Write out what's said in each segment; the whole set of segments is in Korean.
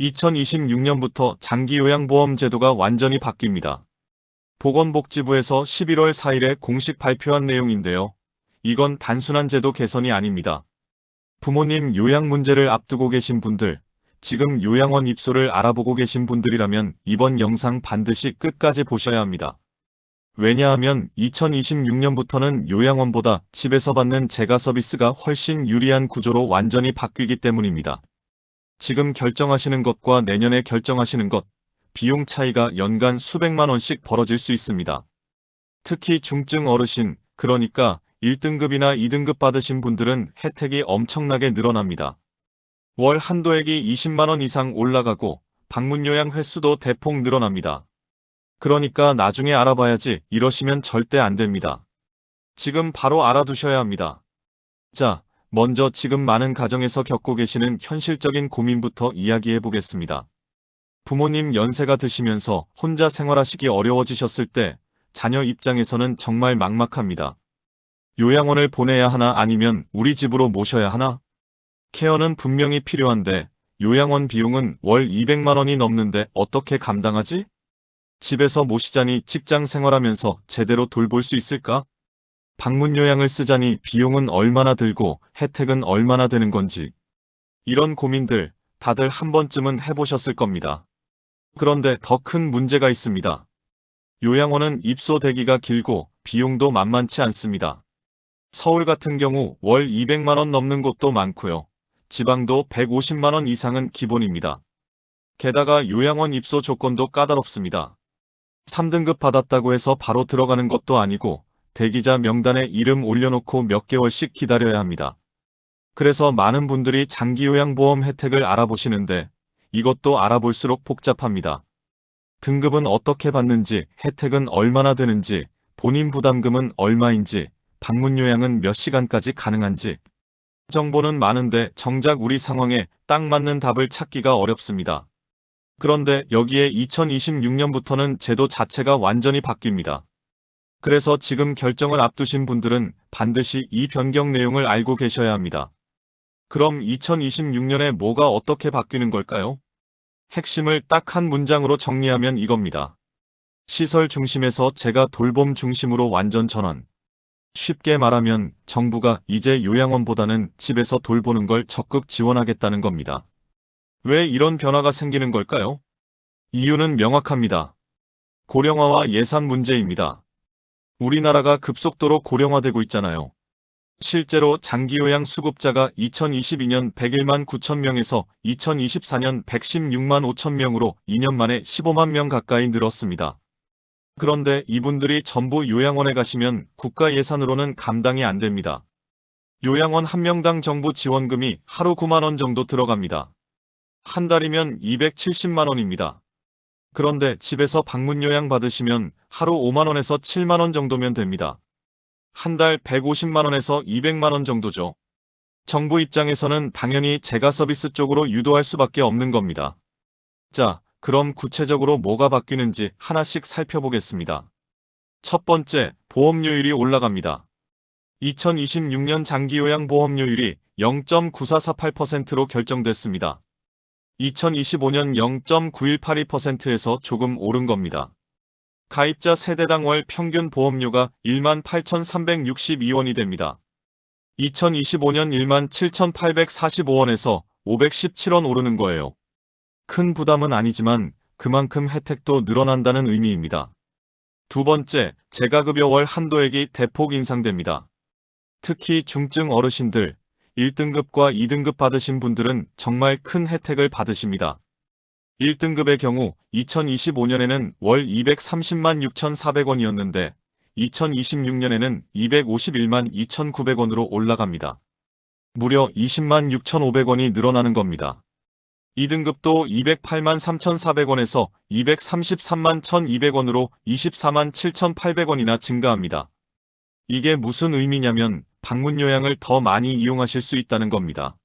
2026년부터 장기요양보험 제도가 완전히 바뀝니다. 보건복지부에서 11월 4일에 공식 발표한 내용인데요. 이건 단순한 제도 개선이 아닙니다. 부모님 요양 문제를 앞두고 계신 분들, 지금 요양원 입소를 알아보고 계신 분들이라면 이번 영상 반드시 끝까지 보셔야 합니다. 왜냐하면 2026년부터는 요양원보다 집에서 받는 재가 서비스가 훨씬 유리한 구조로 완전히 바뀌기 때문입니다. 지금 결정하시는 것과 내년에 결정하시는 것, 비용 차이가 연간 수백만 원씩 벌어질 수 있습니다. 특히 중증 어르신, 그러니까 1등급이나 2등급 받으신 분들은 혜택이 엄청나게 늘어납니다. 월 한도액이 20만 원 이상 올라가고 방문 요양 횟수도 대폭 늘어납니다. 그러니까 나중에 알아봐야지 이러시면 절대 안 됩니다. 지금 바로 알아두셔야 합니다. 자, 먼저 지금 많은 가정에서 겪고 계시는 현실적인 고민부터 이야기해 보겠습니다. 부모님 연세가 드시면서 혼자 생활하시기 어려워지셨을 때 자녀 입장에서는 정말 막막합니다. 요양원을 보내야 하나 아니면 우리 집으로 모셔야 하나? 케어는 분명히 필요한데 요양원 비용은 월 200만 원이 넘는데 어떻게 감당하지? 집에서 모시자니 직장 생활하면서 제대로 돌볼 수 있을까? 방문 요양을 쓰자니 비용은 얼마나 들고 혜택은 얼마나 되는 건지. 이런 고민들 다들 한 번쯤은 해보셨을 겁니다. 그런데 더 큰 문제가 있습니다. 요양원은 입소 대기가 길고 비용도 만만치 않습니다. 서울 같은 경우 월 200만원 넘는 곳도 많고요. 지방도 150만원 이상은 기본입니다. 게다가 요양원 입소 조건도 까다롭습니다. 3등급 받았다고 해서 바로 들어가는 것도 아니고 대기자 명단에 이름 올려놓고 몇 개월씩 기다려야 합니다. 그래서 많은 분들이 장기요양보험 혜택을 알아보시는데 이것도 알아볼수록 복잡합니다. 등급은 어떻게 받는지, 혜택은 얼마나 되는지, 본인 부담금은 얼마인지, 방문 요양은 몇 시간까지 가능한지. 정보는 많은데 정작 우리 상황에 딱 맞는 답을 찾기가 어렵습니다. 그런데 여기에 2026년부터는 제도 자체가 완전히 바뀝니다. 그래서 지금 결정을 앞두신 분들은 반드시 이 변경 내용을 알고 계셔야 합니다. 그럼 2026년에 뭐가 어떻게 바뀌는 걸까요? 핵심을 딱 한 문장으로 정리하면 이겁니다. 시설 중심에서 제가 돌봄 중심으로 완전 전환. 쉽게 말하면 정부가 이제 요양원보다는 집에서 돌보는 걸 적극 지원하겠다는 겁니다. 왜 이런 변화가 생기는 걸까요? 이유는 명확합니다. 고령화와 예산 문제입니다. 우리나라가 급속도로 고령화되고 있잖아요. 실제로 장기요양 수급자가 2022년 101만 9천 명에서 2024년 116만 5천 명으로 2년 만에 15만 명 가까이 늘었습니다. 그런데 이분들이 전부 요양원에 가시면 국가 예산으로는 감당이 안 됩니다. 요양원 한 명당 정부 지원금이 하루 9만 원 정도 들어갑니다. 한 달이면 270만 원입니다. 그런데 집에서 방문 요양 받으시면 하루 5만 원에서 7만 원 정도면 됩니다. 한 달 150만 원에서 200만 원 정도죠. 정부 입장에서는 당연히 재가 서비스 쪽으로 유도할 수밖에 없는 겁니다. 자, 그럼 구체적으로 뭐가 바뀌는지 하나씩 살펴보겠습니다. 첫 번째, 보험료율이 올라갑니다. 2026년 장기요양 보험료율이 0.9448%로 결정됐습니다. 2025년 0.9182%에서 조금 오른 겁니다. 가입자 세대당 월 평균 보험료가 18,362원이 됩니다. 2025년 17,845원에서 517원 오르는 거예요. 큰 부담은 아니지만 그만큼 혜택도 늘어난다는 의미입니다. 두 번째, 재가급여 월 한도액이 대폭 인상됩니다. 특히 중증 어르신들, 1등급과 2등급 받으신 분들은 정말 큰 혜택을 받으십니다. 1등급의 경우 2025년에는 월 230만 6,400원이었는데 2026년에는 251만 2,900원으로 올라갑니다. 무려 20만 6,500원이 늘어나는 겁니다. 2등급도 208만 3,400원에서 233만 1,200원으로 24만 7,800원이나 증가합니다. 이게 무슨 의미냐면 방문 요양을 더 많이 이용하실 수 있다는 겁니다.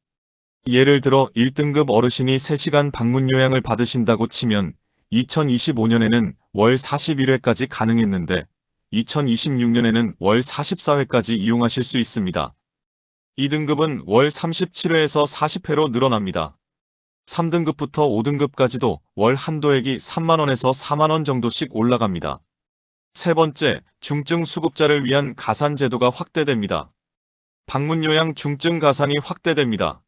예를 들어 1등급 어르신이 3시간 방문 요양을 받으신다고 치면 2025년에는 월 41회까지 가능했는데 2026년에는 월 44회까지 이용하실 수 있습니다. 2등급은 월 37회에서 40회로 늘어납니다. 3등급부터 5등급까지도 월 한도액이 3만원에서 4만원 정도씩 올라갑니다. 세 번째, 중증 수급자를 위한 가산 제도가 확대됩니다. 방문 요양 중증 가산이 확대됩니다.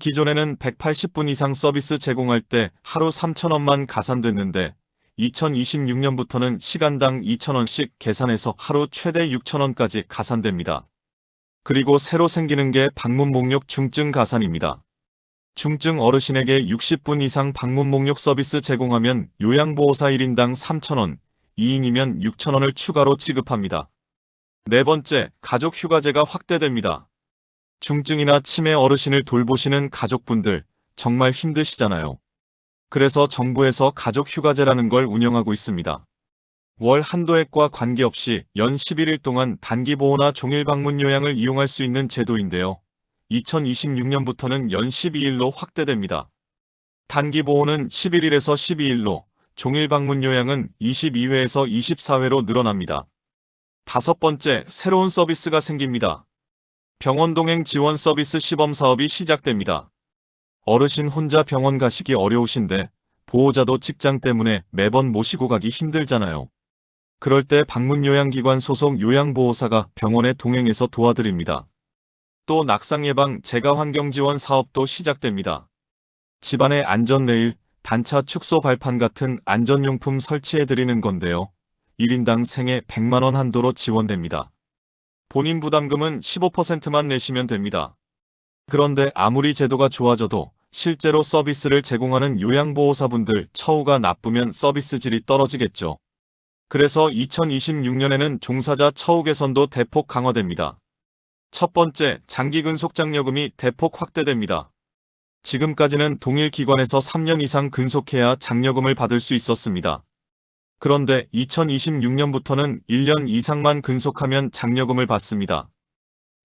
기존에는 180분 이상 서비스 제공할 때 하루 3,000원만 가산됐는데 2026년부터는 시간당 2,000원씩 계산해서 하루 최대 6,000원까지 가산됩니다. 그리고 새로 생기는 게 방문 목록 중증 가산입니다. 중증 어르신에게 60분 이상 방문 목록 서비스 제공하면 요양보호사 1인당 3,000원, 2인이면 6,000원을 추가로 지급합니다. 네 번째, 가족 휴가제가 확대됩니다. 중증이나 치매 어르신을 돌보시는 가족분들 정말 힘드시잖아요. 그래서 정부에서 가족 휴가제라는 걸 운영하고 있습니다. 월 한도액과 관계없이 연 11일 동안 단기 보호나 종일 방문 요양을 이용할 수 있는 제도인데요. 2026년부터는 연 12일로 확대됩니다. 단기 보호는 11일에서 12일로, 종일 방문 요양은 22회에서 24회로 늘어납니다. 다섯 번째, 새로운 서비스가 생깁니다. 병원 동행 지원 서비스 시범 사업이 시작됩니다. 어르신 혼자 병원 가시기 어려우신데 보호자도 직장 때문에 매번 모시고 가기 힘들잖아요. 그럴 때 방문 요양기관 소속 요양보호사가 병원에 동행해서 도와드립니다. 또 낙상 예방 재가 환경 지원 사업도 시작됩니다. 집안의 안전 레일, 단차 축소 발판 같은 안전용품 설치해드리는 건데요. 1인당 생애 100만원 한도로 지원됩니다. 본인 부담금은 15%만 내시면 됩니다. 그런데 아무리 제도가 좋아져도 실제로 서비스를 제공하는 요양보호사분들 처우가 나쁘면 서비스 질이 떨어지겠죠. 그래서 2026년에는 종사자 처우 개선도 대폭 강화됩니다. 첫 번째, 장기 근속 장려금이 대폭 확대됩니다. 지금까지는 동일 기관에서 3년 이상 근속해야 장려금을 받을 수 있었습니다. 그런데 2026년부터는 1년 이상만 근속하면 장려금을 받습니다.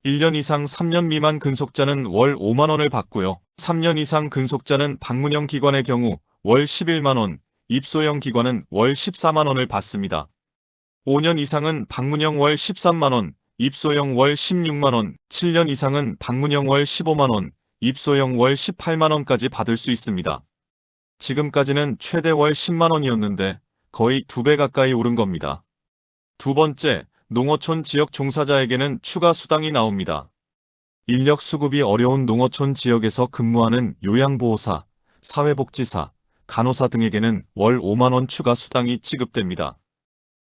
1년 이상 3년 미만 근속자는 월 5만원을 받고요. 3년 이상 근속자는 방문형 기관의 경우 월 11만원, 입소형 기관은 월 14만원을 받습니다. 5년 이상은 방문형 월 13만원, 입소형 월 16만원, 7년 이상은 방문형 월 15만원, 입소형 월 18만원까지 받을 수 있습니다. 지금까지는 최대 월 10만원이었는데 거의 두배 가까이 오른 겁니다. 두 번째, 농어촌 지역 종사자에게는 추가 수당이 나옵니다. 인력 수급이 어려운 농어촌 지역에서 근무하는 요양보호사, 사회복지사, 간호사 등에게는 월 5만원 추가 수당이 지급됩니다.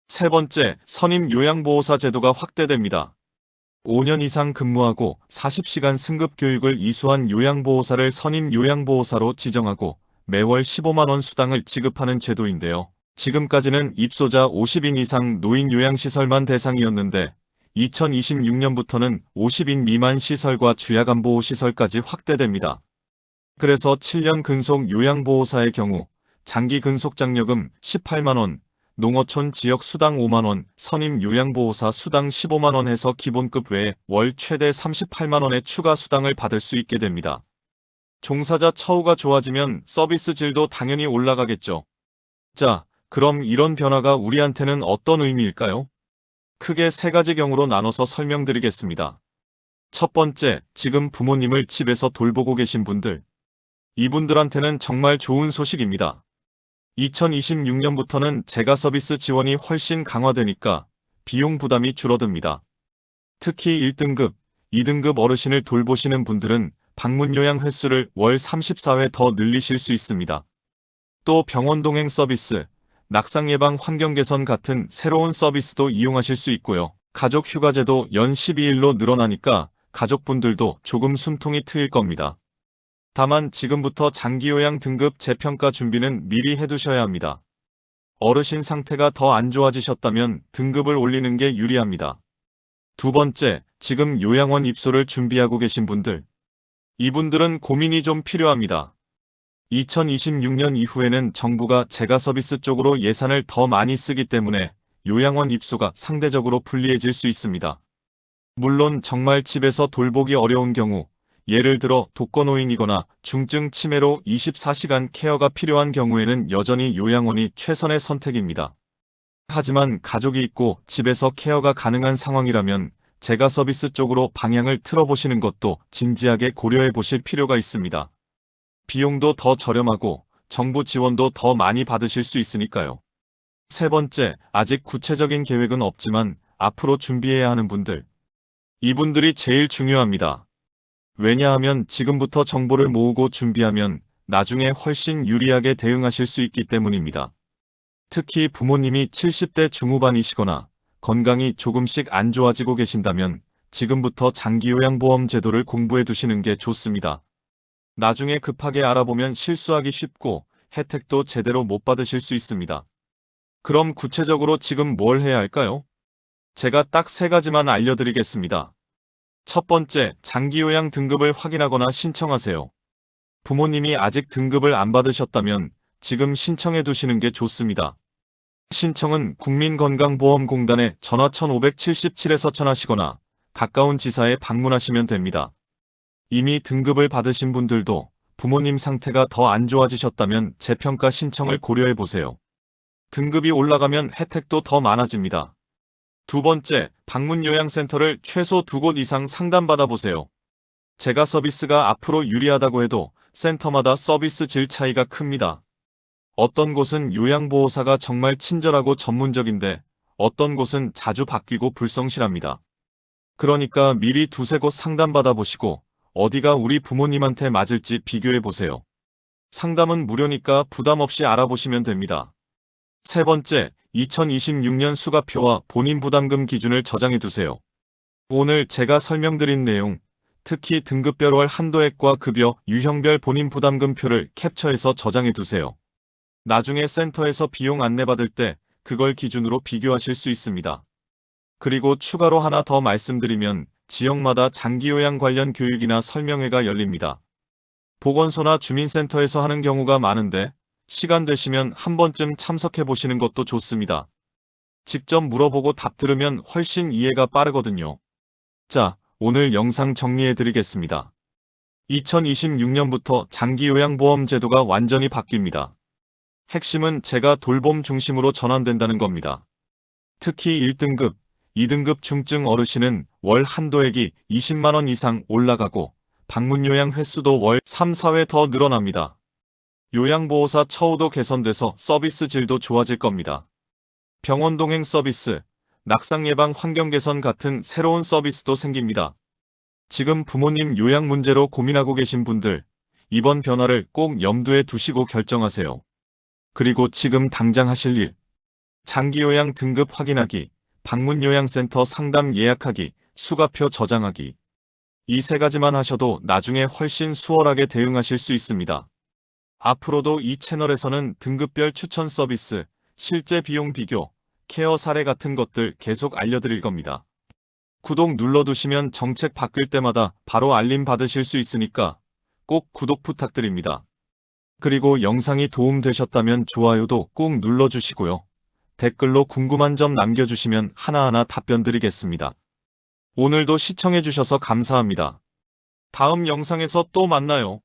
세 번째, 선임 요양보호사 제도가 확대됩니다. 5년 이상 근무하고 40시간 승급 교육을 이수한 요양보호사를 선임 요양보호사로 지정하고 매월 15만원 수당을 지급하는 제도인데요. 지금까지는 입소자 50인 이상 노인 요양시설만 대상이었는데 2026년부터는 50인 미만 시설과 주야간보호시설까지 확대됩니다. 그래서 7년 근속 요양보호사의 경우 장기 근속장려금 18만원, 농어촌 지역 수당 5만원, 선임 요양보호사 수당 15만원 해서 기본급 외에 월 최대 38만원의 추가 수당을 받을 수 있게 됩니다. 종사자 처우가 좋아지면 서비스 질도 당연히 올라가겠죠. 자, 그럼 이런 변화가 우리한테는 어떤 의미일까요? 크게 세 가지 경우로 나눠서 설명드리겠습니다. 첫 번째, 지금 부모님을 집에서 돌보고 계신 분들. 이분들한테는 정말 좋은 소식입니다. 2026년부터는 재가 서비스 지원이 훨씬 강화되니까 비용 부담이 줄어듭니다. 특히 1등급, 2등급 어르신을 돌보시는 분들은 방문 요양 횟수를 월 34회 더 늘리실 수 있습니다. 또 병원 동행 서비스, 낙상 예방 환경 개선 같은 새로운 서비스도 이용하실 수 있고요. 가족 휴가제도 연 12일로 늘어나니까 가족분들도 조금 숨통이 트일 겁니다. 다만 지금부터 장기요양 등급 재평가 준비는 미리 해두셔야 합니다. 어르신 상태가 더 안 좋아지셨다면 등급을 올리는 게 유리합니다. 두 번째, 지금 요양원 입소를 준비하고 계신 분들. 이분들은 고민이 좀 필요합니다. 2026년 이후에는 정부가 재가 서비스 쪽으로 예산을 더 많이 쓰기 때문에 요양원 입소가 상대적으로 불리해질 수 있습니다. 물론 정말 집에서 돌보기 어려운 경우, 예를 들어 독거노인이거나 중증 치매로 24시간 케어가 필요한 경우에는 여전히 요양원이 최선의 선택입니다. 하지만 가족이 있고 집에서 케어가 가능한 상황이라면 재가 서비스 쪽으로 방향을 틀어보시는 것도 진지하게 고려해 보실 필요가 있습니다. 비용도 더 저렴하고 정부 지원도 더 많이 받으실 수 있으니까요. 세 번째, 아직 구체적인 계획은 없지만 앞으로 준비해야 하는 분들. 이분들이 제일 중요합니다. 왜냐하면 지금부터 정보를 모으고 준비하면 나중에 훨씬 유리하게 대응하실 수 있기 때문입니다. 특히 부모님이 70대 중후반이시거나 건강이 조금씩 안 좋아지고 계신다면 지금부터 장기요양보험 제도를 공부해 두시는 게 좋습니다. 나중에 급하게 알아보면 실수하기 쉽고 혜택도 제대로 못 받으실 수 있습니다. 그럼 구체적으로 지금 뭘 해야 할까요? 제가 딱 세 가지만 알려드리겠습니다. 첫 번째, 장기요양 등급을 확인하거나 신청하세요. 부모님이 아직 등급을 안 받으셨다면 지금 신청해 두시는 게 좋습니다. 신청은 국민건강보험공단에 전화 1577에서 전하시거나 가까운 지사에 방문하시면 됩니다. 이미 등급을 받으신 분들도 부모님 상태가 더 안 좋아지셨다면 재평가 신청을 고려해 보세요. 등급이 올라가면 혜택도 더 많아집니다. 두 번째, 방문 요양센터를 최소 두 곳 이상 상담받아 보세요. 제가 서비스가 앞으로 유리하다고 해도 센터마다 서비스 질 차이가 큽니다. 어떤 곳은 요양보호사가 정말 친절하고 전문적인데 어떤 곳은 자주 바뀌고 불성실합니다. 그러니까 미리 두세 곳 상담받아 보시고 어디가 우리 부모님한테 맞을지 비교해 보세요. 상담은 무료니까 부담 없이 알아보시면 됩니다. 세 번째, 2026년 수가표와 본인 부담금 기준을 저장해 두세요. 오늘 제가 설명드린 내용, 특히 등급별월 한도액과 급여, 유형별 본인 부담금표를 캡처해서 저장해 두세요. 나중에 센터에서 비용 안내받을 때 그걸 기준으로 비교하실 수 있습니다. 그리고 추가로 하나 더 말씀드리면 지역마다 장기요양 관련 교육이나 설명회가 열립니다. 보건소나 주민센터에서 하는 경우가 많은데 시간 되시면 한 번쯤 참석해 보시는 것도 좋습니다. 직접 물어보고 답 들으면 훨씬 이해가 빠르거든요. 자, 오늘 영상 정리해 드리겠습니다. 2026년부터 장기요양보험 제도가 완전히 바뀝니다. 핵심은 제가 돌봄 중심으로 전환된다는 겁니다. 특히 1등급, 2등급 중증 어르신은 월 한도액이 20만원 이상 올라가고 방문 요양 횟수도 월 3, 4회 더 늘어납니다. 요양보호사 처우도 개선돼서 서비스 질도 좋아질 겁니다. 병원 동행 서비스, 낙상 예방 환경 개선 같은 새로운 서비스도 생깁니다. 지금 부모님 요양 문제로 고민하고 계신 분들, 이번 변화를 꼭 염두에 두시고 결정하세요. 그리고 지금 당장 하실 일. 장기 요양 등급 확인하기, 방문 요양센터 상담 예약하기, 수가표 저장하기. 이 세 가지만 하셔도 나중에 훨씬 수월하게 대응하실 수 있습니다. 앞으로도 이 채널에서는 등급별 추천 서비스, 실제 비용 비교, 케어 사례 같은 것들 계속 알려드릴 겁니다. 구독 눌러두시면 정책 바뀔 때마다 바로 알림 받으실 수 있으니까 꼭 구독 부탁드립니다. 그리고 영상이 도움되셨다면 좋아요도 꾹 눌러주시고요. 댓글로 궁금한 점 남겨주시면 하나하나 답변 드리겠습니다. 오늘도 시청해주셔서 감사합니다. 다음 영상에서 또 만나요.